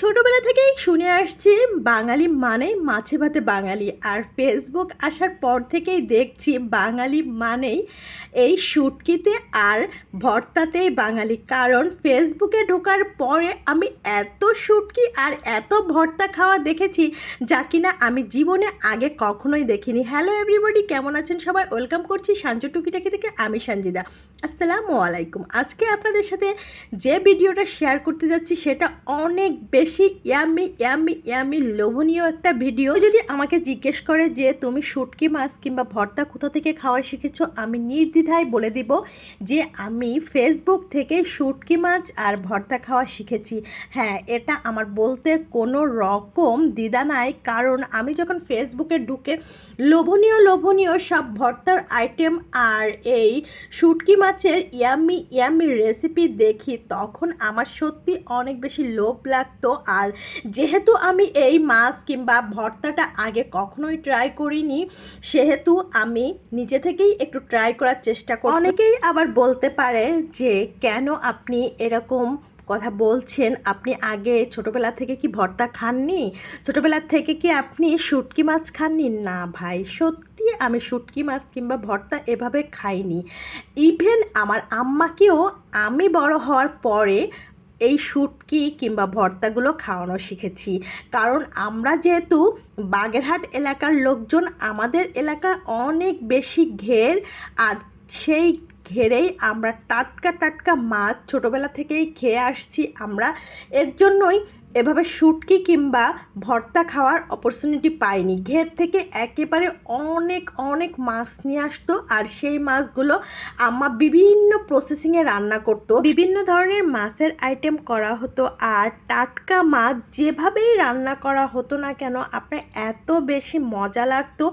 ছোটবেলা থেকেই শুনে আসছি, বাঙালি মানেই মাছে ভাতে বাঙালি। আর ফেসবুক আসার পর থেকেই দেখছি বাঙালি মানেই এই শুটকিতে আর ভর্তাতেই বাঙালি। কারণ ফেসবুকে ঢোকার পরে আমি এত শুটকি আর এত ভর্তা খাওয়া দেখেছি যা কিনা আমি জীবনে আগে কখনোই দেখিনি। হ্যালো এভরিবডি কেমন আছেন সবাই? ওয়েলকাম করছি সাঞ্জু টুকিটাকি থেকে, আমি সঞ্জিদা আসসালামু আলাইকুম। আজকে আপনাদের সাথে যে ভিডিওটা শেয়ার করতে যাচ্ছি, সেটা অনেক বেশি ইয়ামি ইয়ামি ইয়ামি লোভনীয় একটা ভিডিও। যদি আমাকে জিজ্ঞেস করে যে তুমি শুটকি মাছ কিংবা ভর্তা কোথা থেকে খাওয়া শিখেছো, আমি নির্দ্বিধায় বলে দিব যে আমি ফেসবুক থেকে শুটকি মাছ আর ভর্তা খাওয়া শিখেছি। হ্যাঁ এটা আমার বলতে কোনো রকম দ্বিধা নাই, কারণ আমি যখন ফেসবুকে ঢুকে লোভনীয় লোভনীয় সব ভর্তার আইটেম আর এই শুটকি মাছের ইয়ামি ইয়ামি রেসিপি দেখি, তখন আমার সত্যি অনেক বেশি লোভ লাগতো। আর যেহেতু আমি এই মাছ কিংবা ভর্তাটা আগে কখনোই ট্রাই করিনি, সেহেতু আমি নিজে থেকেই একটু ট্রাই করার চেষ্টা করি। অনেকেই আবার বলতে পারে যে, কেন আপনি এরকম কথা বলছেন? আপনি আগে ছোটোবেলা থেকে কি ভর্তা খাননি? ছোটবেলা থেকে কি আপনি শুটকি মাছ খাননি? না ভাই, সত্যি আমি শুটকি মাছ কিংবা ভর্তা এভাবে খাইনি। ইভেন আমার আম্মাকেও আমি বড় হওয়ার পরে এই শুটকি কিংবা ভর্তাগুলো খাওয়ানো শিখেছি। কারণ আমরা যেহেতু বাগেরহাট এলাকার লোকজন, আমাদের এলাকা অনেক বেশি ঘের আর সেই ঘেরেই আমরা টাটকা টাটকা মাছ ছোটোবেলা থেকেই খেয়ে আসছি। আমরা এর জন্যই এভাবে শুটকি কিংবা ভর্তা খাওয়ার অপরচুনিটি পাইনি। ঘের থেকে একেবারে অনেক অনেক মাছ নিয়ে আসতো আর সেই মাছগুলো আম্মা বিভিন্ন প্রসেসিংয়ে রান্না করতো। বিভিন্ন ধরনের মাছের আইটেম করা হতো আর টাটকা মাছ যেভাবেই রান্না করা হতো না কেন, আপনার এত বেশি মজা লাগতো।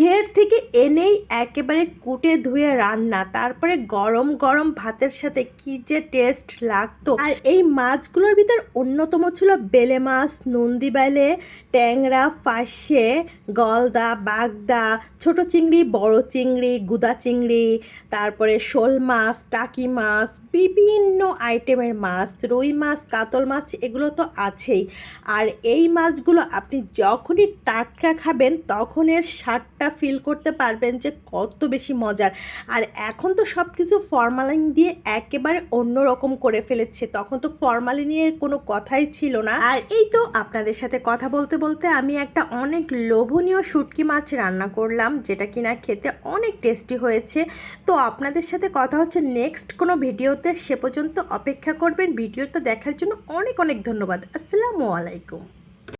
ঘের থেকে এনেই একেবারে কুটে ধুয়ে রান্না, তারপরে গরম গরম ভাতের সাথে কি যে টেস্ট লাগতো। আর এই মাছগুলোর ভিতর অন্যতম ছিল বেলে মাছ নন্দী বেলে ট্যাংরা, ফাঁসে, গলদা, বাগদা, ছোট চিংড়ি, বড় চিংড়ি, গুদা চিংড়ি, তারপরে শোল মাছ, টাকি মাছ, বিভিন্ন আইটেমের মাছ, রুই মাছ, কাতল মাছ, এগুলো তো আছেই। আর এই মাছগুলো আপনি যখনই টাটকা খাবেন, তখন এর স্বাদটা ফিল করতে পারবেন যে কত বেশি মজার। আর এখন তো সব কিছু ফরমালিন দিয়ে একেবারে অন্যরকম করে ফেলেছে। তখন তো ফরমালিনের কোনো কথাই ছিল না? আর এই তো আপনাদের সাথে কথা বলতে বলতে আমি একটা অনেক লোভনীয় শুটকি মাছ রান্না করলাম, যেটা কিনা খেতে অনেক টেস্টি হয়েছে। তো আপনাদের সাথে কথা হচ্ছে নেক্সট কোনো ভিডিওতে। সে পর্যন্ত অপেক্ষা করবেন, ভিডিওটা দেখার জন্য অনেক অনেক ধন্যবাদ। আসসালামু আলাইকুম।